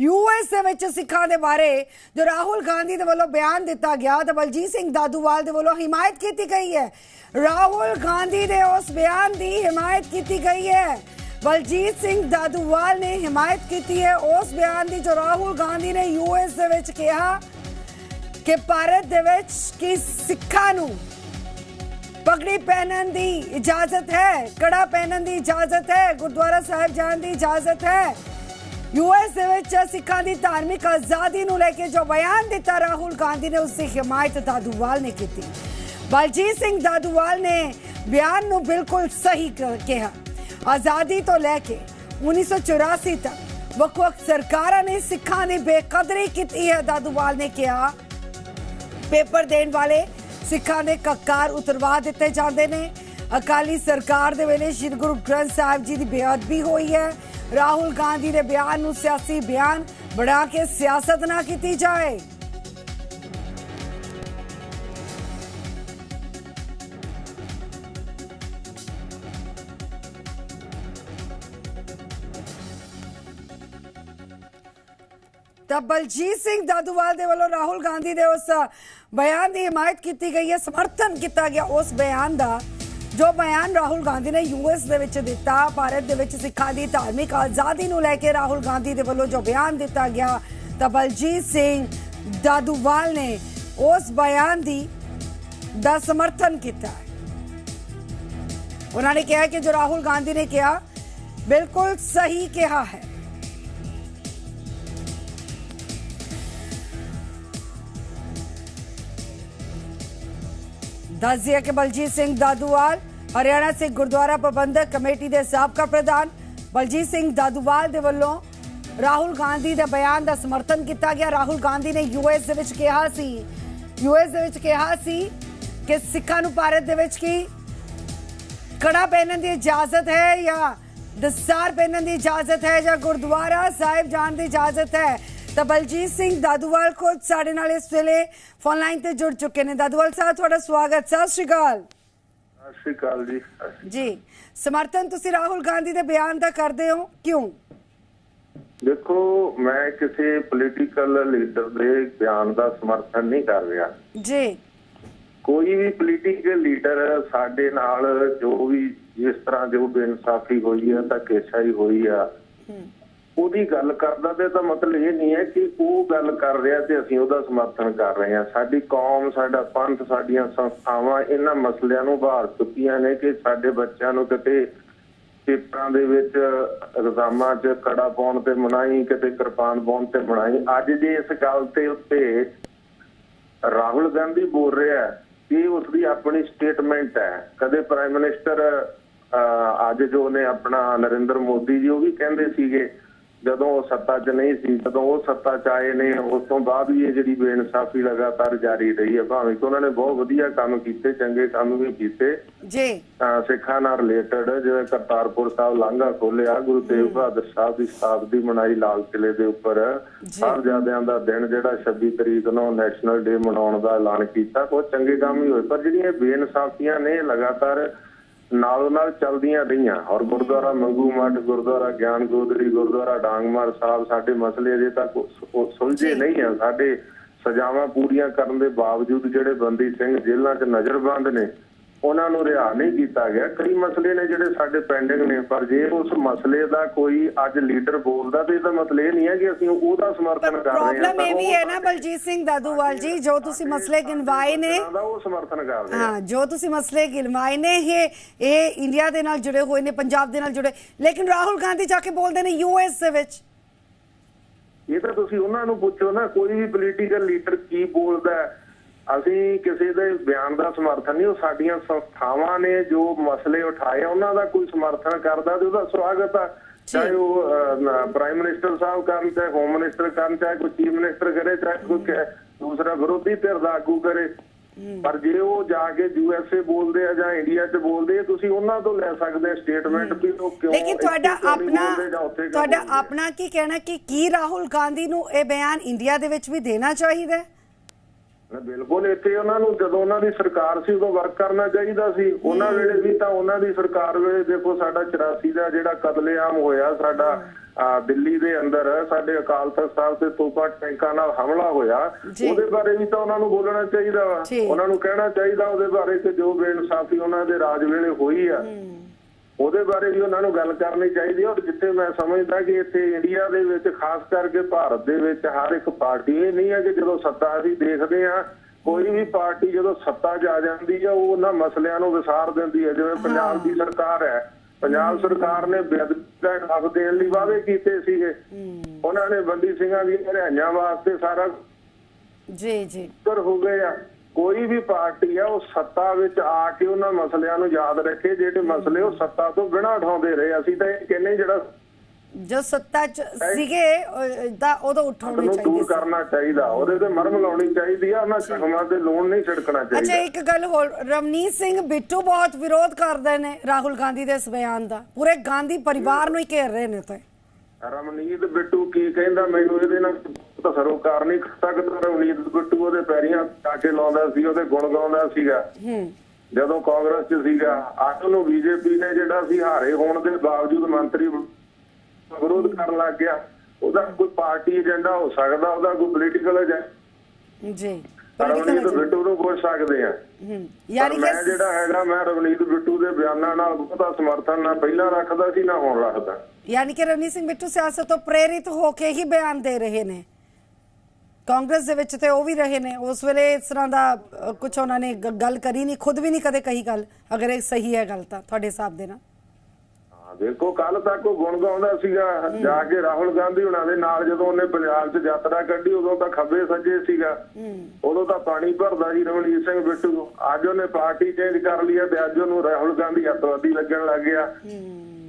US ਦੇ ਵਿੱਚ ਸਿੱਖਾਂ ਦੇ ਬਾਰੇ ਜੋ ਰਾਹੁਲ ਗਾਂਧੀ ਦੇ ਵੱਲੋਂ ਬਿਆਨ ਦਿੱਤਾ ਗਿਆ ਤਾਂ ਬਲਜੀਤ ਸਿੰਘ ਦਾਦੂਵਾਲ ਦੇ ਵੱਲੋਂ ਹਿਮਾਇਤ ਕੀਤੀ ਗਈ ਹੈ। ਰਾਹੁਲ ਗਾਂਧੀ ਦੇ ਉਸ ਬਿਆਨ ਦੀ ਹਿਮਾਇਤ ਕੀਤੀ ਗਈ ਹੈ। ਬਲਜੀਤ ਸਿੰਘ ਦਾਦੂਵਾਲ ਨੇ ਹਿਮਾਇਤ ਕੀਤੀ ਹੈ ਉਸ ਬਿਆਨ ਦੀ ਜੋ ਰਾਹੁਲ ਗਾਂਧੀ ਨੇ ਯੂਐਸ ਦੇ ਵਿੱਚ ਕਿਹਾ ਕਿ ਭਾਰਤ ਦੇ ਵਿੱਚ ਕਿ ਸਿੱਖਾਂ ਨੂੰ ਪਗੜੀ ਪਹਿਨਣ ਦੀ ਇਜਾਜ਼ਤ ਹੈ, ਕੜਾ ਪਹਿਨਣ ਦੀ ਇਜਾਜ਼ਤ ਹੈ, ਗੁਰਦੁਆਰਾ ਸਾਹਿਬ ਜਾਣ ਦੀ ਇਜਾਜ਼ਤ ਹੈ। ਯੂਐਸ ਦੇ ਵਿੱਚ ਸਿੱਖਾਂ ਦੀ ਧਾਰਮਿਕ ਆਜ਼ਾਦੀ ਨੂੰ ਲੈ ਕੇ ਜੋ ਬਿਆਨ ਦਿੱਤਾ, ਰਾਹੁਲ ਗਾਂਧੀ ਨੇ ਉਸ ਦੀ ਹਮਾਇਤ ਦਾਦੂਵਾਲ ਨੇ ਕੀਤੀ। ਬਲਜੀਤ ਸਿੰਘ ਦਾਦੂਵਾਲ ਨੇ ਬਿਆਨ ਨੂੰ ਬਿਲਕੁਲ ਸਹੀ ਕਿਹਾ। ਆਜ਼ਾਦੀ ਤੋਂ ਲੈ ਕੇ 1984 ਤੱਕ ਵੱਖ-ਵੱਖ ਸਰਕਾਰਾਂ ਨੇ, ਸਿੱਖਾਂ ਦੀ ਬੇਕਦਰੀ ਕੀਤੀ ਹੈ, ਦਾਦੂਵਾਲ ਨੇ ਕਿਹਾ। ਪੇਪਰ ਦੇਣ ਵਾਲੇ ਸਿੱਖਾਂ ਦੇ ਕਕਾਰ ਉਤਰਵਾ ਦਿੱਤੇ ਜਾਂਦੇ ਨੇ। ਅਕਾਲੀ ਸਰਕਾਰ ਦੇ ਵੇਲੇ ਸ੍ਰੀ ਗੁਰੂ ਗ੍ਰੰਥ ਸਾਹਿਬ ਜੀ ਦੀ ਬੇਅਦਬੀ ਹੋਈ ਹੈ। ਰਾਹੁਲ ਗਾਂਧੀ ਦੇ ਬਿਆਨ ਨੂੰ ਸਿਆਸੀ ਬਿਆਨ ਬਣਾ ਕੇ ਸਿਆਸਤ ਨਾ ਕੀਤੀ ਜਾਏ। ਤਾਂ ਬਲਜੀਤ ਸਿੰਘ ਦਾਦੂਵਾਲ ਦੇ ਵੱਲੋਂ ਰਾਹੁਲ ਗਾਂਧੀ ਦੇ ਉਸ ਬਿਆਨ ਦੀ ਹਮਾਇਤ ਕੀਤੀ ਗਈ ਹੈ, ਸਮਰਥਨ ਕੀਤਾ ਗਿਆ ਉਸ ਬਿਆਨ ਦਾ। ਜੋ ਬਿਆਨ ਰਾਹੁਲ ਗਾਂਧੀ ਨੇ ਯੂਐਸ ਦੇ ਵਿੱਚ ਦਿੱਤਾ, ਭਾਰਤ ਦੇ ਵਿੱਚ ਸਿੱਖਾਂ ਦੀ ਧਾਰਮਿਕ ਆਜ਼ਾਦੀ ਨੂੰ ਲੈ ਕੇ ਰਾਹੁਲ ਗਾਂਧੀ ਦੇ ਵੱਲੋਂ ਜੋ ਬਿਆਨ ਦਿੱਤਾ ਗਿਆ, ਤਾਂ ਬਲਜੀਤ ਸਿੰਘ ਦਾਦੂਵਾਲ ਨੇ ਉਸ ਬਿਆਨ ਦੀ ਦਾ ਸਮਰਥਨ ਕੀਤਾ। ਉਹਨਾਂ ਨੇ ਕਿਹਾ ਕਿ ਜੋ ਰਾਹੁਲ ਗਾਂਧੀ ਨੇ ਕਿਹਾ, ਬਿਲਕੁਲ ਸਹੀ ਕਿਹਾ ਹੈ। ਦੱਸ ਕਿ ਬਲਜੀਤ ਸਿੰਘ ਦਾਦੂਵਾਲ ਹਰਿਆਣਾ ਸਿੱਖ ਗੁਰਦੁਆਰਾ ਪ੍ਰਬੰਧਕ ਕਮੇਟੀ ਦੇ ਸਾਬਕਾ ਪ੍ਰਧਾਨ ਬਲਜੀਤ ਸਿੰਘ ਦਾਦੂਵਾਲ ਦੇ ਵੱਲੋਂ ਰਾਹੁਲ ਗਾਂਧੀ ਦੇ ਬਿਆਨ ਦਾ ਸਮਰਥਨ ਕੀਤਾ ਗਿਆ। ਰਾਹੁਲ ਗਾਂਧੀ ਨੇ ਯੂਐਸ ਦੇ ਵਿੱਚ ਕਿਹਾ ਸੀ, ਯੂਐਸ ਦੇ ਵਿੱਚ ਕਿਹਾ ਸੀ ਕਿ ਸਿੱਖਾਂ ਨੂੰ ਭਾਰਤ ਦੇ ਵਿੱਚ ਕੀ ਕੜਾ ਪਹਿਨਣ ਦੀ ਇਜਾਜ਼ਤ ਹੈ ਜਾਂ ਦਸਤਾਰ ਪਹਿਨਣ ਦੀ ਇਜਾਜ਼ਤ ਹੈ ਜਾਂ ਗੁਰਦੁਆਰਾ ਸਾਹਿਬ ਜਾਣ ਦੀ ਇਜਾਜ਼ਤ ਹੈ? ਤਾਂ ਬਲਜੀਤ ਸਿੰਘ ਦਾਦੂਵਾਲ ਖੁਦ ਸਾਡੇ ਨਾਲ ਇਸ ਵੇਲੇ ਫੋਨ ਲਾਈਨ ਤੇ ਜੁੜ ਚੁੱਕੇ ਨੇ। ਦਾਦੂਵਾਲ ਸਾਹਿਬ ਤੁਹਾਡਾ ਸਵਾਗਤ ਸਤਿ ਸ਼੍ਰੀ ਅਕਾਲ। ਸਤਿ ਸ਼੍ਰੀ ਅਕਾਲ ਜੀ ਜੀ ਸਮਰਥਨ ਤੁਸੀਂ ਰਾਹੁਲ ਗਾਂਧੀ ਦੇ ਬਿਆਨ ਦਾ ਕਰਦੇ ਹੋ ਕਿਉਂ। ਦੇਖੋ ਮੈਂ ਕਿਸੇ ਪੋਲੀਟੀਕਲ ਲੀਡਰ ਦੇ ਬਿਆਨ ਦਾ ਸਮਰਥਨ ਨਹੀਂ ਕਰ ਰਿਹਾ। ਜੀ। ਕੋਈ ਵੀ ਪੋਲੀਟੀਕਲ ਲੀਡਰ ਸਾਡੇ ਨਾਲ ਜੋ ਵੀ ਜਿਸ ਤਰ੍ਹਾਂ ਜੋ ਬੇਇਨਸਾਫੀ ਹੋਈ ਹੈ ਤਾਂ ਕੇਸਾਈ ਹੋਈ ਆ ਉਹਦੀ ਗੱਲ ਕਰਦਾ ਤੇ ਤਾਂ ਮਤਲਬ ਇਹ ਨਹੀਂ ਹੈ ਕਿ ਉਹ ਗੱਲ ਕਰ ਰਿਹਾ ਤੇ ਅਸੀਂ ਉਹਦਾ ਸਮਰਥਨ ਕਰ ਰਹੇ ਹਾਂ। ਸਾਡੀ ਕੌਮ, ਸਾਡਾ ਪੰਥ, ਸਾਡੀਆਂ ਸੰਸਥਾਵਾਂ ਇਹਨਾਂ ਮਸਲਿਆਂ ਨੂੰ ਬਾਹਰ ਚੁੱਕੀਆਂ ਨੇ ਕਿ ਸਾਡੇ ਬੱਚਿਆਂ ਨੂੰ ਕਿਤੇ ਪੇਪਰਾਂ ਦੇ ਵਿੱਚ ਐਗਜ਼ਾਮਾਂ 'ਚ ਕੜਾ ਪਾਉਣ ਤੇ ਮਨਾਈ ਕਿਤੇ ਕਿਰਪਾਨ ਪਾਉਣ ਤੇ ਮਨਾਈ ਅੱਜ ਜੇ ਇਸ ਗੱਲ ਤੇ ਉੱਤੇ ਰਾਹੁਲ ਗਾਂਧੀ ਬੋਲ ਰਿਹਾ ਹੈ ਇਹ ਉਸ ਦੀ ਆਪਣੀ ਸਟੇਟਮੈਂਟ ਹੈ। ਕਦੇ ਪ੍ਰਾਈਮ ਮਿਨਿਸਟਰ ਅੱਜ ਜੋ ਨੇ ਆਪਣਾ ਨਰਿੰਦਰ ਮੋਦੀ ਜੀ ਉਹ ਵੀ ਕਹਿੰਦੇ ਸੀਗੇ ਜਦੋਂ ਉਹ ਸੱਤਾ 'ਚ ਨਹੀਂ ਸੀ ਜਦੋਂ ਉਹ ਸੱਤਾ 'ਚ ਆਏ ਨੇ ਉਸ ਤੋਂ ਬਾਅਦ ਵੀ ਇਹ ਜਿਹੜੀ ਬੇਇਨਸਾਫੀ ਲਗਾਤਾਰ ਜਾਰੀ ਰਹੀ ਹੈ ਭਾਵੇਂ ਕਿ ਉਹਨਾਂ ਨੇ ਬਹੁਤ ਵਧੀਆ ਕੰਮ ਕੀਤੇ ਚੰਗੇ ਕੰਮ ਵੀ ਕੀਤੇ। ਜੀ। ਸਿੱਖਾਂ ਨਾਲ ਰਿਲੇਟਡ ਜਿਵੇਂ ਕਰਤਾਰਪੁਰ ਸਾਹਿਬ ਲਾਂਘਾ ਖੋਲਿਆ ਗੁਰੂ ਤੇਗ ਬਹਾਦਰ ਸਾਹਿਬ ਦੀ ਸ਼ਤਾਬਦੀ ਮਨਾਈ ਲਾਲ ਕਿਲੇ ਦੇ ਉੱਪਰ। ਸਾਹਿਬਜ਼ਾਦਿਆਂ ਦਾ ਦਿਨ ਜਿਹੜਾ 26 ਤਰੀਕ ਨੂੰ ਨੈਸ਼ਨਲ ਡੇ ਮਨਾਉਣ ਦਾ ਐਲਾਨ ਕੀਤਾ ਉਹ ਚੰਗੇ ਕੰਮ ਹੀ ਹੋਏ ਪਰ ਜਿਹੜੀਆਂ ਬੇਇਨਸਾਫੀਆਂ ਨੇ ਲਗਾਤਾਰ ਨਾਲੋਂ ਨਾਲ ਚੱਲਦੀਆਂ ਰਹੀਆਂ। ਔਰ ਗੁਰਦੁਆਰਾ ਮੰਗੂ ਮੱਠ ਗੁਰਦੁਆਰਾ ਗਿਆਨ ਗੋਦੜੀ ਗੁਰਦੁਆਰਾ ਡਾਂਗਮਾਰ ਸਾਹਿਬ ਸਾਡੇ ਮਸਲੇ ਅਜੇ ਤੱਕ ਸੁਲਝੇ ਨਹੀਂ ਆ। ਸਾਡੇ ਸਜ਼ਾਵਾਂ ਪੂਰੀਆਂ ਕਰਨ ਦੇ ਬਾਵਜੂਦ ਜਿਹੜੇ ਬੰਦੀ ਸਿੰਘ ਜੇਲ੍ਹਾਂ 'ਚ ਨਜ਼ਰਬੰਦ ਨੇ ਉਹਨਾਂ ਨੂੰ ਰਿਹਾ ਨਹੀਂ ਕੀਤਾ ਗਿਆ। ਕਈ ਮਸਲੇ ਨੇ ਜਿਹੜੇ ਸਾਡੇ ਪੈਂਡਿੰਗ ਨੇ ਪਰ ਜੇ ਉਸ ਮਸਲੇ ਦਾ ਕੋਈ ਅੱਜ ਲੀਡਰ ਬੋਲਦਾ ਤੇ ਇਹਦਾ ਮਤਲਬ ਇਹ ਨਹੀਂ ਹੈ ਕਿ ਅਸੀਂ ਉਹਦਾ ਸਮਰਥਨ ਕਰ ਰਹੇ ਹਾਂ ਪ੍ਰੋਬਲਮ ਇਹ ਵੀ ਹੈ ਨਾ ਬਲਜੀਤ ਸਿੰਘ ਦਾਦੂਵਾਲ ਜੀ ਜੋ ਤੁਸੀਂ ਮਸਲੇ ਗਿਣਵਾਏ ਨੇ। ਉਹ ਸਮਰਥਨ ਕਰ ਰਹੇ ਹਾਂ ਜੋ ਤੁਸੀਂ ਮਸਲੇ ਗਿਣਵਾਏ ਨੇ ਇਹ ਇਹ ਇੰਡੀਆ ਦੇ ਨਾਲ ਜੁੜੇ ਹੋਏ ਨੇ ਪੰਜਾਬ ਦੇ ਨਾਲ ਜੁੜੇ। ਲੇਕਿਨ ਰਾਹੁਲ ਗਾਂਧੀ ਜਾ ਕੇ ਬੋਲਦੇ ਨੇ ਯੂਐਸ ਦੇ ਵਿੱਚ। ਇਹ ਤਾਂ ਤੁਸੀਂ ਉਹਨਾਂ ਨੂੰ ਪੁੱਛੋ ਨਾ ਕੋਈ ਵੀ ਪੋਲੀਟੀਕਲ ਲੀਡਰ ਕੀ ਬੋਲਦਾ ਹੈ। ਅਸੀਂ ਕਿਸੇ ਦੇ ਬਿਆਨ ਦਾ ਸਮਰਥਨ ਨਹੀਂ ਉਹ ਸਾਡੀਆਂ ਸੰਸਥਾਵਾਂ ਨੇ ਜੋ ਮਸਲੇ ਉਠਾਏ ਉਹਨਾਂ ਦਾ ਕੋਈ ਸਮਰਥਨ ਕਰਦਾ ਤੇ ਉਹਦਾ ਸਵਾਗਤ ਆ। ਚਾਹੇ ਉਹ ਪ੍ਰਾਈਮ ਮਿਨਿਸਟਰ ਸਾਹਿਬ ਕਰਨ ਚਾਹੇ ਹੋਮ ਮਿਨਿਸਟਰ ਕਰਨ ਚਾਹੇ ਕੋਈ ਚੀਫ ਮਿਨਿਸਟਰ ਕਰੇ ਚਾਹੇ ਕੋਈ ਦੂਸਰਾ ਵਿਰੋਧੀ ਧਿਰ ਦਾ ਆਗੂ ਕਰੇ। ਪਰ ਜੇ ਉਹ ਜਾ ਕੇ ਯੂਐਸਏ ਬੋਲਦੇ ਆ ਜਾਂ ਇੰਡੀਆ 'ਚ ਬੋਲਦੇ ਆ ਤੁਸੀਂ ਉਹਨਾਂ ਤੋਂ ਲੈ ਸਕਦੇ ਆ ਸਟੇਟਮੈਂਟ ਵੀ ਉਹ ਕਿਉਂ ਲੇਕਿਨ ਤੁਹਾਡਾ ਆਪਣਾ ਤੁਹਾਡਾ। ਆਪਣਾ ਕੀ ਕਹਿਣਾ ਕਿ ਕੀ ਰਾਹੁਲ ਗਾਂਧੀ ਨੂੰ ਇਹ ਬਿਆਨ ਇੰਡੀਆ ਦੇ ਵਿੱਚ ਵੀ ਦੇਣਾ ਚਾਹੀਦਾ ਹੈ? ਬਿਲਕੁਲ ਇੱਥੇ ਉਹਨਾਂ ਨੂੰ ਜਦੋਂ ਉਹਨਾਂ ਦੀ ਸਰਕਾਰ ਸੀ ਉਦੋਂ ਵਰਕ ਕਰਨਾ ਚਾਹੀਦਾ ਸੀ ਉਹਨਾਂ ਵੇਲੇ ਵੀ ਤਾਂ ਉਹਨਾਂ ਦੀ ਸਰਕਾਰ ਵੇਲੇ ਦੇਖੋ ਸਾਡਾ 84 ਦਾ ਜਿਹੜਾ ਕਤਲੇਆਮ ਹੋਇਆ ਸਾਡਾ ਆ ਦਿੱਲੀ ਦੇ ਅੰਦਰ ਸਾਡੇ ਅਕਾਲ ਤਖਤ ਸਾਹਿਬ ਤੇ ਤੋਪਾ ਟੈਂਕਾਂ ਨਾਲ ਹਮਲਾ ਹੋਇਆ। ਉਹਦੇ ਬਾਰੇ ਵੀ ਤਾਂ ਉਹਨਾਂ ਨੂੰ ਬੋਲਣਾ ਚਾਹੀਦਾ। ਉਹਨਾਂ ਨੂੰ ਕਹਿਣਾ ਚਾਹੀਦਾ ਉਹਦੇ ਬਾਰੇ ਕਿ ਜੋ ਬੇਇਨਸਾਫੀ ਉਹਨਾਂ ਦੇ ਰਾਜ ਵੇਲੇ ਹੋਈ ਆ ਉਹਦੇ ਬਾਰੇ ਵੀ ਉਹਨਾਂ ਨੂੰ ਗੱਲ ਕਰਨੀ ਚਾਹੀਦੀ ਹੈ। ਔਰ ਜਿੱਥੇ ਮੈਂ ਸਮਝਦਾ ਕਿ ਇੱਥੇ ਇੰਡੀਆ ਦੇ ਵਿੱਚ ਖਾਸ ਕਰਕੇ ਭਾਰਤ ਦੇ ਵਿੱਚ ਹਰ ਇੱਕ ਪਾਰਟੀ ਇਹ ਨਹੀਂ ਹੈ ਕਿ ਜਦੋਂ ਸੱਤਾ ਅਸੀਂ ਦੇਖਦੇ ਆ ਕੋਈ ਵੀ ਪਾਰਟੀ ਜਦੋਂ ਸੱਤਾ 'ਚ ਆ ਜਾਂਦੀ ਹੈ ਉਹ ਉਹਨਾਂ ਮਸਲਿਆਂ ਨੂੰ ਵਿਸਾਰ ਦਿੰਦੀ ਹੈ। ਜਿਵੇਂ ਪੰਜਾਬ ਦੀ ਸਰਕਾਰ ਹੈ ਪੰਜਾਬ ਸਰਕਾਰ ਨੇ ਬੇਅਦਬੀ ਦਾ ਇਨਸਾਫ ਦੇਣ ਲਈ ਵਾਅਦੇ ਕੀਤੇ ਸੀਗੇ। ਉਹਨਾਂ ਨੇ ਬੰਦੀ ਸਿੰਘਾਂ ਦੀ ਰਿਹਾਈਆਂ ਵਾਸਤੇ ਸਾਰਾ ਜੀ ਜੀ। ਕਰ ਹੋ ਗਏ ਆ। ਕੋਈ ਵੀ ਪਾਰਟੀ ਆ ਉਹ ਸੱਤਾ ਵਿੱਚ ਆ ਕੇ ਉਹਨਾਂ ਮਸਲਿਆਂ ਨੂੰ ਯਾਦ ਰੱਖੇ। ਜਿਹੜੇ ਮਸਲੇ ਉਹ ਸੱਤਾ ਤੋਂ ਬਿਨਾਂ ਉਠਾਉਂਦੇ ਰਹੇ। ਅਸੀਂ ਤਾਂ ਇਹ ਕਹਿੰਦੇ ਜਿਹੜਾ ਜੋ ਸੱਤਾ ਚ ਸੀਗੇ ਤਾਂ ਉਦੋਂ ਉਠਾਉਣੇ ਚਾਹੀਦੇ ਦੂਰ ਕਰਨਾ ਚਾਹੀਦਾ। ਉਹਦੇ ਤੇ ਮਰਮ ਲਾਉਣੀ ਚਾਹੀਦੀ ਆ ਉਹਨਾਂ ਜ਼ਖਮਾਂ ਤੇ ਲੂਣ ਨਹੀਂ ਛਿੜਕਣਾ ਅੱਛਾ ਚਾਹੀਦਾ। ਇੱਕ ਗੱਲ ਹੋਰ ਰਵਨੀਤ ਸਿੰਘ ਬਿੱਟੂ ਬਹੁਤ ਵਿਰੋਧ ਕਰਦੇ ਨੇ ਰਾਹੁਲ ਗਾਂਧੀ ਦੇ ਇਸ ਬਿਆਨ ਦਾ। ਪੂਰੇ ਗਾਂਧੀ ਪਰਿਵਾਰ ਨੂੰ ਹੀ ਘੇਰ ਰਹੇ ਨੇ ਤੇ ਰਮਨੀਤ ਬਿੱਟੂ ਕੀ ਕਹਿੰਦਾ? ਮੈਨੂੰ ਇਹਦੇ ਨਾਲ ਸਰੋਕਾਰ ਨਹੀਂ ਸਕਦਾ ਰਮਨੀਤ ਬਿੱਟੂ ਉਹਦੇ ਪੈਰੀਆਂ ਆ ਕੇ ਲਾਉਂਦਾ ਸੀ ਉਹਦੇ ਗੁਣ ਗਾਉਂਦਾ ਸੀਗਾ। ਜਦੋਂ ਕਾਂਗਰਸ 'ਚ ਸੀਗਾ ਅੱਜ ਨੂੰ ਬੀਜੇਪੀ ਨੇ ਜਿਹੜਾ ਸੀ ਹਾਰੇ ਹੋਣ ਦੇ ਬਾਵਜੂਦ ਮੰਤਰੀ ਵਿਰੋਧ ਕਰਨ ਲੱਗ ਗਿਆ ਉਹਦਾ ਕੋਈ ਪਾਰਟੀ ਏਜੰਡਾ ਹੋ ਸਕਦਾ ਉਹਦਾ ਕੋਈ ਪੋਲੀਟੀਕਲ ਏਜੰਡਾ ਜੀ ਰਵਨੀਤ ਬਿੱਟੂ ਨੂੰ ਪੁੱਛ ਸਕਦੇ ਆ ਯਾਨੀ ਕਿ ਜਿਹੜਾ ਹੈਗਾ ਮੈਂ ਰਵਨੀਤ ਬਿੱਟੂ ਦੇ ਬਿਆਨਾਂ ਨਾਲ ਬਹੁਤਾ ਸਮਰਥਨ ਨਾ ਪਹਿਲਾਂ ਰੱਖਦਾ ਸੀ ਨਾ ਹੁਣ ਰੱਖਦਾ। ਯਾਨੀ ਕਿ ਰਵਨੀਤ ਸਿੰਘ ਬਿੱਟੂ ਸਿਆਸਤ ਤੋਂ ਪ੍ਰੇਰਿਤ ਹੋ ਕੇ ਹੀ ਬਿਆਨ ਦੇ ਰਹੇ ਨੇ। ਕਾਂਗਰਸ ਦੇ ਵਿੱਚ ਤੇ ਉਹ ਵੀ ਰਹੇ ਨੇ। ਉਸ ਵੇਲੇ ਇਸ ਤਰ੍ਹਾਂ ਦਾ ਕੁਝ ਉਹਨਾਂ ਨੇ ਗੱਲ ਕਰੀ ਨਹੀਂ ਖੁਦ ਵੀ ਨਹੀਂ ਕਦੇ ਕਹੀ ਗੱਲ ਅਗਰ ਇਹ ਸਹੀ ਹੈ ਗੱਲ ਤਾਂ ਤੁਹਾਡੇ ਹਿਸਾਬ ਦੇ ਨਾਲ। ਹਾਂ, ਦੇਖੋ ਕੱਲ ਤੱਕ ਉਹ ਗੁਣ ਗਾਉਂਦਾ ਸੀਗਾ ਜਾ ਕੇ ਰਾਹੁਲ ਗਾਂਧੀ ਹੁਣਾਂ ਦੇ ਨਾਲ ਜਦੋਂ ਉਹਨੇ ਪੰਜਾਬ 'ਚ ਯਾਤਰਾ ਕੱਢੀ ਉਦੋਂ ਤਾਂ ਖੱਬੇ ਸੱਜੇ ਸੀਗਾ। ਉਦੋਂ ਤਾਂ ਪਾਣੀ ਭਰਦਾ ਸੀ ਰਵਨੀਤ ਸਿੰਘ ਬਿੱਟੂ। ਅੱਜ ਉਹਨੇ ਪਾਰਟੀ ਚੇਂਜ ਕਰ ਲਈ ਹੈ ਤੇ ਅੱਜ ਉਹਨੂੰ ਰਾਹੁਲ ਗਾਂਧੀ ਅੱਤਵਾਦੀ ਲੱਗਣ ਲੱਗ ਗਿਆ।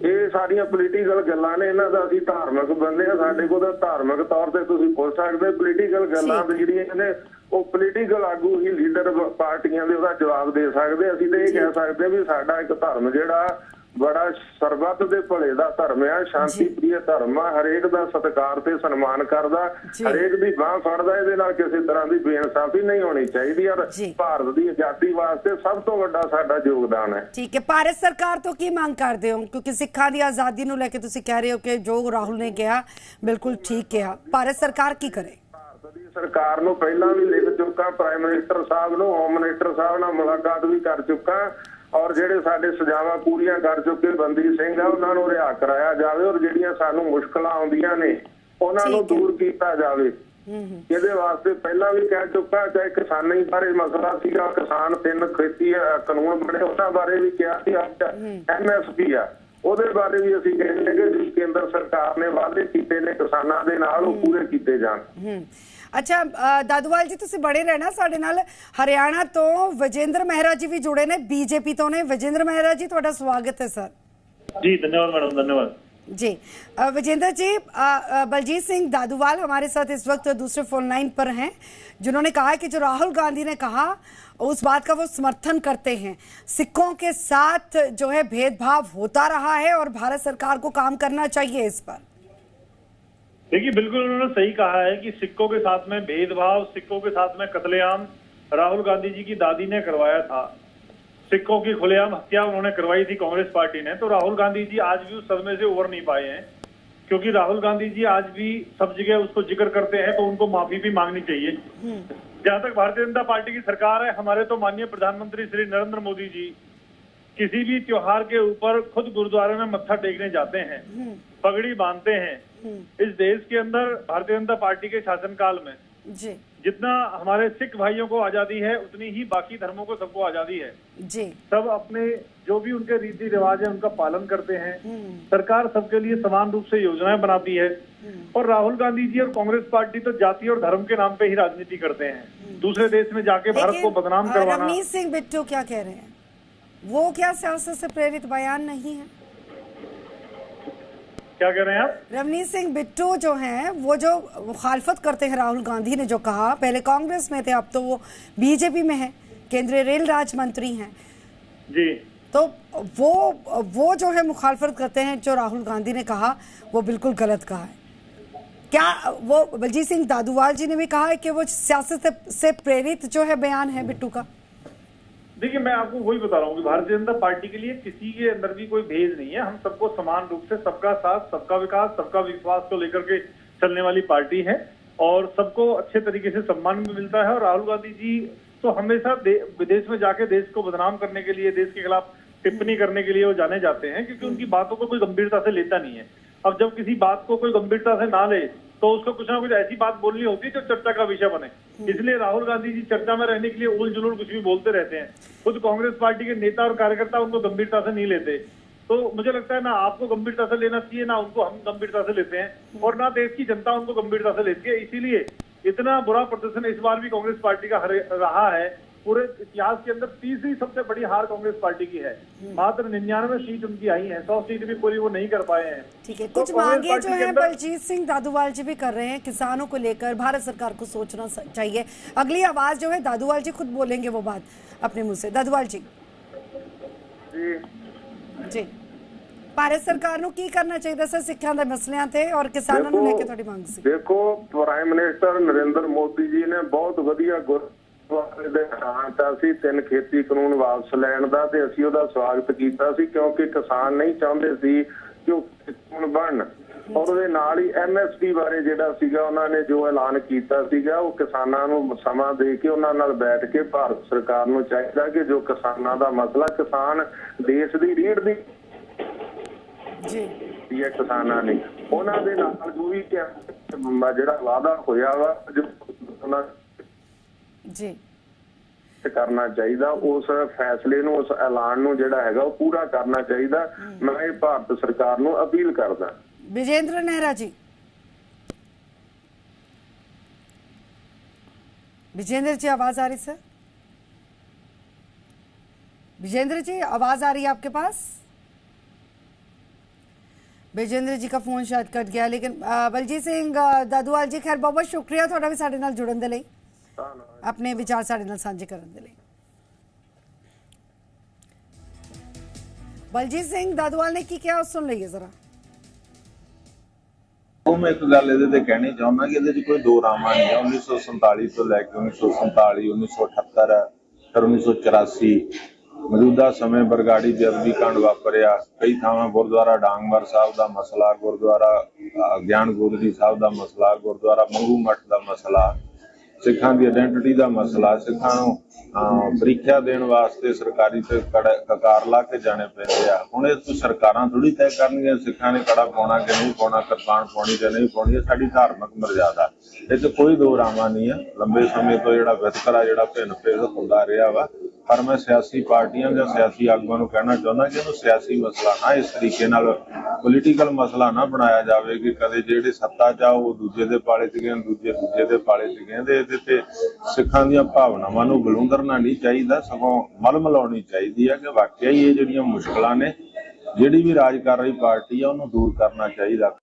ਇਹ ਸਾਰੀਆਂ ਪੋਲੀਟੀਕਲ ਗੱਲਾਂ ਨੇ ਇਹਨਾਂ ਦਾ ਅਸੀਂ ਧਾਰਮਿਕ ਬੰਦੇ ਆ ਸਾਡੇ ਕੋਲ ਤਾਂ ਧਾਰਮਿਕ ਤੌਰ ਤੇ ਤੁਸੀਂ ਪੁੱਛ ਸਕਦੇ ਪੋਲੀਟੀਕਲ ਗੱਲਾਂ ਜਿਹੜੀਆਂ ਨੇ ਉਹ ਪੋਲੀਟੀਕਲ ਆਗੂ ਹੀ ਲੀਡਰ ਪਾਰਟੀਆਂ ਦੇ ਉਹਦਾ ਜਵਾਬ ਦੇ ਸਕਦੇ ਅਸੀਂ ਤਾਂ ਇਹ ਕਹਿ ਸਕਦੇ ਵੀ ਸਾਡਾ ਇੱਕ ਧਰਮ ਜਿਹੜਾ ਬੜਾ ਸਰਬੱਤ ਦੇ ਭਲੇ ਦਾ ਧਰਮ ਆ ਸ਼ਾਂਤੀ ਪ੍ਰਿਯ ਧਰਮ ਆ ਹਰੇਕ ਦਾ ਸਤਿਕਾਰ ਤੇ ਸਨਮਾਨ ਕਰਦਾ। ਹਰੇਕ ਦੀ ਬਾਹ ਫੜਦਾ ਇਹਦੇ ਨਾਲ ਕਿਸੇ ਤਰ੍ਹਾਂ ਦੀ ਬੇਇਨਸਾਫੀ ਨਹੀਂ ਹੋਣੀ ਚਾਹੀਦੀ। ਔਰ। ਭਾਰਤ ਦੀ ਆਜ਼ਾਦੀ ਵਾਸਤੇ ਸਭ ਤੋਂ ਵੱਡਾ ਸਾਡਾ ਯੋਗਦਾਨ ਹੈ। ਠੀਕ ਹੈ ਭਾਰਤ ਸਰਕਾਰ ਤੋਂ ਕੀ ਮੰਗ ਕਰਦੇ ਹੋ? ਕਿਉਂਕਿ ਸਿੱਖਾਂ ਦੀ ਆਜ਼ਾਦੀ ਨੂੰ ਲੈ ਕੇ ਤੁਸੀਂ ਕਹਿ ਰਹੇ ਹੋ ਕਿ ਜੋ ਰਾਹੁਲ ਨੇ ਕਿਹਾ ਬਿਲਕੁਲ ਠੀਕ ਕਿਹਾ। ਭਾਰਤ ਸਰਕਾਰ ਕੀ ਕਰੇ? ਸਰਕਾਰ ਨੂੰ ਪਹਿਲਾਂ ਵੀ ਲਿਖ ਚੁੱਕਾ ਪ੍ਰਾਈਮ ਮਿਨਿਸਟਰ ਸਾਹਿਬ ਨੂੰ ਹੋਮ ਮਿਨਿਸਟਰ ਸਾਹਿਬ ਨਾਲ ਮੁਲਾਕਾਤ ਵੀ ਕਰ ਚੁੱਕਾ। ਔਰ ਜਿਹੜੇ ਸਾਡੇ ਸਜ਼ਾਵਾਂ ਪੂਰੀਆਂ ਕਰ ਚੁੱਕੇ ਬੰਦੀ ਸਿੰਘ ਆ ਉਹਨਾਂ ਨੂੰ ਰਿਹਾ ਕਰਾਇਆ ਜਾਵੇ ਔਰ ਜਿਹੜੀਆਂ ਸਾਨੂੰ ਮੁਸ਼ਕਲਾਂ ਆਉਂਦੀਆਂ ਨੇ ਉਹਨਾਂ ਨੂੰ ਹੈ। ਦੂਰ ਕੀਤਾ ਜਾਵੇ। ਇਹਦੇ ਵਾਸਤੇ ਪਹਿਲਾਂ ਵੀ ਕਹਿ ਚੁੱਕਾ ਚਾਹੇ ਕਿਸਾਨੀ ਬਾਰੇ ਮਸਲਾ ਸੀਗਾ ਕਿਸਾਨ ਤਿੰਨ ਖੇਤੀ ਕਾਨੂੰਨ ਬਣੇ ਉਹਨਾਂ ਬਾਰੇ ਵੀ ਕਿਹਾ ਸੀ ਅੱਜ ਐਮਐਸਪੀ ਆ। ਉਹਦੇ ਬਾਰੇ ਵੀ ਅਸੀਂ ਕਹਿੰਦੇ ਕਿ ਕੇਂਦਰ ਸਰਕਾਰ ਨੇ ਵਾਅਦੇ ਕੀਤੇ ਨੇ ਕਿਸਾਨਾਂ ਦੇ ਨਾਲ ਉਹ ਪੂਰੇ ਕੀਤੇ ਜਾਣ। ਹੂੰ। ਅੱਛਾ ਅ, ਦਾਦੂਵਾਲ ਜੀ ਤੁਸੀਂ ਬੜੇ ਰਹਿਣਾ ਸਾਡੇ ਨਾਲ ਹਰਿਆਣਾ ਤੋਂ ਵਜੇਂਦਰ ਮਹਿਰਾ ਜੀ ਵੀ ਜੁੜੇ ਨੇ ਬੀਜੇਪੀ ਤੋਂ ਨੇ ਵਜੇਂਦਰ ਮਹਿਰਾ ਜੀ ਤੁਹਾਡਾ ਸਵਾਗਤ ਹੈ ਸਰ जी धन्यवाद मैडम धन्यवाद जी अ, विजेंद्र जी अ, अ, बलजीत सिंह दादूवाल हमारे साथ इस वक्त दूसरे फोन लाइन पर हैं जिन्होंने कहा है कि जो राहुल गांधी ने कहा उस बात का वो समर्थन करते हैं सिखों के साथ जो है भेदभाव होता रहा है और भारत सरकार को काम करना चाहिए इस पर देखिए बिल्कुल उन्होंने सही कहा है कि सिखों के साथ में भेदभाव सिखों के साथ में कतलेआम राहुल गांधी जी की दादी ने करवाया था। सिखों की खुलेआम हत्या उन्होंने करवाई थी कांग्रेस पार्टी ने। तो राहुल गांधी जी आज भी उस सदमे से उबर नहीं पाए हैं। क्योंकि राहुल गांधी जी आज भी सब जगह उसको ज़िक्र करते हैं तो उनको माफ़ी भी मांगनी चाहिए। जहाँ तक भारतीय जनता पार्टी की सरकार है हमारे तो माननीय प्रधानमंत्री श्री नरेंद्र मोदी जी किसी भी त्योहार के ऊपर खुद गुरुद्वारे में मत्था टेकने जाते हैं पगड़ी बांधते हैं। इस देश के अंदर भारतीय जनता पार्टी के शासनकाल में जी। जितना हमारे सिख भाइयों को आज़ादी है उतनी ही बाकी धर्मों को सबको आज़ादी है। जी। सब अपने जो भी उनके रीति रिवाज है उनका पालन करते हैं। सरकार सबके लिए समान रूप से योजनाएँ बनाती है। और राहुल गांधी जी और कांग्रेस पार्टी तो जाति और धर्म के नाम पे ही राजनीति करते हैं। दूसरे देश में जाके भारत को बदनाम करवाना। सिंह बिट्टू क्या कह रहे हैं? वो क्या सियासत से प्रेरित बयान नहीं है? क्या कह रहे हैं आप? रवनीत सिंह बिट्टू जो हैं वो जो मुखालफत करते हैं राहुल गांधी ने जो कहा पहले कांग्रेस में थे अब तो वो बीजेपी में है केंद्रीय रेल राज्य मंत्री हैं। जी। तो वो वो जो है मुखालफत करते हैं जो राहुल गांधी ने कहा वो बिल्कुल गलत कहा है। क्या वो बलजीत सिंह दादूवाल जी ने भी कहा है कि वो सियासत से, से प्रेरित जो है बयान है बिट्टू का? देखिए, मैं आपको वही बता रहा हूँ कि भारतीय जनता पार्टी के लिए किसी के अंदर भी कोई भेद नहीं है। हम सबको समान रूप से, सबका साथ, सबका विकास, सबका विश्वास को लेकर के चलने वाली पार्टी है और सबको अच्छे तरीके से सम्मान भी मिलता है। और राहुल गांधी जी तो हमेशा विदेश में जाके देश को बदनाम करने के लिए, देश के खिलाफ टिप्पणी करने के लिए वो जाने जाते हैं, क्योंकि उनकी बातों को कोई गंभीरता से लेता नहीं है। अब जब किसी बात को कोई गंभीरता से ना ले तो उसको कुछ ना कुछ ऐसी बात बोलनी होती है जो चर्चा का विषय बने। इसलिए राहुल गांधी जी चर्चा में रहने के लिए उल जुलूल कुछ भी बोलते रहते हैं। खुद कांग्रेस पार्टी के नेता और कार्यकर्ता उनको गंभीरता से नहीं लेते। तो मुझे लगता है ना आपको गंभीरता से लेना चाहिए ना उनको हम गंभीरता से लेते हैं और ना देश की जनता उनको गंभीरता से लेती है। इसीलिए इतना बुरा प्रदर्शन इस बार भी कांग्रेस पार्टी का रहा है। पूरे इतिहास के अंदर तीसरी सबसे बड़ी हार कांग्रेस पार्टी की है मात्र निन्यानवे सीट उनकी आई है सौ सीट भी पूरी वो नहीं कर पाए हैं ठीक है तो कुछ कांग्रेस मांगे पार्टी जो के है अंदर- बलजीत सिंह दादूवाल जी भी कर रहे हैं किसानों को लेकर भारत सरकार को सोचना स- चाहिए अगली आवाज जो है दादूवाल जी खुद बोलेंगे वो बात अपने मुंह से दादूवाल जी ਜੀ ਜੀ ਭਾਰਤ ਸਰਕਾਰ ਨੂੰ ਕੀ ਕਰਨਾ ਚਾਹੀਦਾ ਸਰ ਸਿੱਖਾਂ ਦੇ ਮਸਲਿਆਂ ਤੇ ਔਰ ਕਿਸਾਨਾਂ ਨੂੰ ਲੈ ਕੇ ਤੁਹਾਡੀ ਮੰਗ ਸੀ ਦੇਖੋ ਪ੍ਰਾਈਮ ਮਿਨਿਸਟਰ ਨਰਿੰਦਰ ਮੋਦੀ ਜੀ ਨੇ ਬਹੁਤ ਵਧੀਆ ਗੁਰਦੁਆਰੇ ਦੇ ਹਾਲਾਤ ਸੀ ਤਿੰਨ ਖੇਤੀ ਕਾਨੂੰਨ ਵਾਪਸ ਲੈਣ ਦਾ ਤੇ ਅਸੀਂ ਉਹਦਾ ਸਵਾਗਤ ਕੀਤਾ ਸੀ ਕਿਉਂਕਿ ਕਿਸਾਨ ਨਹੀਂ ਚਾਹੁੰਦੇ ਸੀ ਕਿ ਉਹ ਕਾਨੂੰਨ ਬਣਨ। ਔਰ ਉਹਦੇ ਨਾਲ ਹੀ ਐਮਐਸਪੀ ਬਾਰੇ ਜਿਹੜਾ ਸੀਗਾ ਉਹਨਾਂ ਨੇ ਜੋ ਐਲਾਨ ਕੀਤਾ ਸੀਗਾ ਉਹ ਕਿਸਾਨਾਂ ਨੂੰ ਸਮਾਂ ਦੇ ਕੇ ਉਹਨਾਂ ਨਾਲ ਬੈਠ ਕੇ ਭਾਰਤ ਸਰਕਾਰ ਨੂੰ ਚਾਹੀਦਾ ਕਿ ਜੋ ਕਿਸਾਨਾਂ ਦਾ ਮਸਲਾ ਕਿਸਾਨ ਦੇਸ਼ ਦੀ ਰੀੜ ਦੀ ਜੀ। ਕੀਤੀ ਹੈ ਕਿਸਾਨਾਂ ਨੇ। ਉਹਨਾਂ ਦੇ ਨਾਲ ਜੋ ਵੀ ਜਿਹੜਾ ਵਾਅਦਾ ਹੋਇਆ ਵਾ ਜੋ ਉਹਨਾਂ ਜੀ ਤੇ ਕਰਨਾ ਚਾਹੀਦਾ ਉਸ ਫੈਸਲੇ ਨੂੰ ਉਸ ਐਲਾਨ ਨੂੰ ਜਿਹੜਾ ਹੈਗਾ ਉਹ ਪੂਰਾ ਕਰਨਾ ਚਾਹੀਦਾ ਮੈਂ ਇਹ ਭਾਰਤ ਸਰਕਾਰ ਨੂੰ ਅਪੀਲ ਕਰਦਾ ਵਿਜੇਂਦਰ ਨਹਿਰਾ ਜੀ विजेंद्र जी आवाज आ रही सर विजेंद्र जी आवाज आ रही है आपके पास ਵਿਜੇਂਦਰ ਜੀ ਦਾ ਫੋਨ ਸ਼ਾਇਦ ਕੱਟ ਗਿਆ ਲੇਕਿਨ ਅ, ਬਲਜੀਤ ਸਿੰਘ ਅ, ਦਾਦੂਵਾਲ ਜੀ ਖੈਰ ਬਹੁਤ ਬਹੁਤ ਸ਼ੁਕਰੀਆ ਤੁਹਾਡਾ ਵੀ ਸਾਡੇ ਨਾਲ ਜੁੜਨ ਦੇ ਲਈ ਧੰਨਵਾਦ ਆਪਣੇ ਵਿਚਾਰ ਸਾਡੇ ਨਾਲ ਸਾਂਝੇ ਕਰਨ ਦੇ ਲਈ। ਬਲਜੀਤ ਸਿੰਘ ਦਾਦੂਵਾਲ ਨੇ ਕੀ ਕਿਹਾ ਉਹ ਸੁਣ ਲਈਏ ਜ਼ਰਾ। ਉਹ ਮੈਂ ਇੱਕ ਗੱਲ ਇਹਦੇ ਤੇ ਕਹਿਣੀ ਚਾਹੁੰਦਾ ਕਿ ਇਹਦੇ 'ਚ ਕੋਈ ਦੋ ਰਾਮਾਂ ਨਹੀਂ ਹੈ 1947 ਤੋਂ ਲੈ ਕੇ 1947 1978 ਫਿਰ 1984 ਮੌਜੂਦਾ ਸਮੇਂ ਬਰਗਾੜੀ ਬੇਅਦਬੀ ਕਾਂਡ ਵਾਪਰਿਆ। ਕਈ ਥਾਵਾਂ ਗੁਰਦੁਆਰਾ ਡਾਂਗਮਰ ਸਾਹਿਬ ਦਾ ਮਸਲਾ ਗੁਰਦੁਆਰਾ ਅ, ਗਿਆਨ ਗੋਦੜੀ ਸਾਹਿਬ ਦਾ ਮਸਲਾ ਗੁਰਦੁਆਰਾ ਮੰਗੂ ਮੱਠ ਦਾ ਮਸਲਾ। ਸਿੱਖਾਂ ਦੀ ਆਇਡੈਂਟੀਟੀ ਦਾ ਮਸਲਾ ਸਿੱਖਾਂ ਨੂੰ ਪ੍ਰੀਖਿਆ ਦੇਣ ਵਾਸਤੇ ਸਰਕਾਰੀ ਤੇ ਕਕਾਰ ਲਾ ਕੇ ਜਾਣੇ ਪੈਂਦੇ ਆ। ਹੁਣ ਇਹ ਤਾਂ ਸਰਕਾਰਾਂ ਥੋੜੀ ਤੈਅ ਕਰਨਗੀਆਂ, ਸਿੱਖਾਂ ਨੇ ਕੜਾ ਪਾਉਣਾ ਕਿ ਨਹੀਂ ਪਾਉਣਾ, ਕਿਰਪਾਨ ਪਾਉਣੀ ਕਿ ਨਹੀਂ ਪਾਉਣੀ, ਇਹ ਸਾਡੀ ਧਾਰਮਿਕ ਮਰਜ਼ਾਦਾ ਇਹ 'ਚ ਕੋਈ ਦੋ ਰਾਵਾਂ ਨਹੀਂ ਆ। ਲੰਬੇ ਸਮੇਂ ਤੋਂ ਜਿਹੜਾ ਵਿਤਕਰਾ, ਜਿਹੜਾ ਭਿੰਨ ਭੇਦ ਹੁੰਦਾ ਰਿਹਾ ਵਾ ਪਰ ਮੈਂ ਸਿਆਸੀ ਪਾਰਟੀਆਂ ਜਾਂ ਸਿਆਸੀ ਆਗੂਆਂ ਨੂੰ ਕਹਿਣਾ ਚਾਹੁੰਦਾ ਕਿ ਇਹਨੂੰ ਸਿਆਸੀ ਮਸਲਾ ਨਾ ਇਸ ਤਰੀਕੇ ਨਾਲ ਪੋਲੀਟੀਕਲ ਮਸਲਾ ਨਾ ਬਣਾਇਆ ਜਾਵੇ ਕਿ ਕਦੇ ਜਿਹੜੇ ਸੱਤਾ ਚ ਆ ਉਹ ਦੂਜੇ ਦੇ ਪਾਲੇ ਚ ਗਏ, ਦੂਜੇ ਦੂਜੇ ਦੇ ਪਾਲੇ ਚ ਗਏ। ਤੇ ਇਹਦੇ ਤੇ ਸਿੱਖਾਂ ਦੀਆਂ ਭਾਵਨਾਵਾਂ ਨੂੰ ਬਲੂੰਦਰਨਾ ਨਹੀਂ ਚਾਹੀਦਾ, ਸਗੋਂ ਮਲ ਮਲਾਉਣੀ ਚਾਹੀਦੀ ਹੈ ਕਿ ਵਾਕਿਆ ਹੀ ਇਹ ਜਿਹੜੀਆਂ ਮੁਸ਼ਕਲਾਂ ਨੇ, ਜਿਹੜੀ ਵੀ ਰਾਜ ਕਰ ਰਹੀ ਪਾਰਟੀ ਆ ਉਹਨੂੰ ਦੂਰ ਕਰਨਾ ਚਾਹੀਦਾ।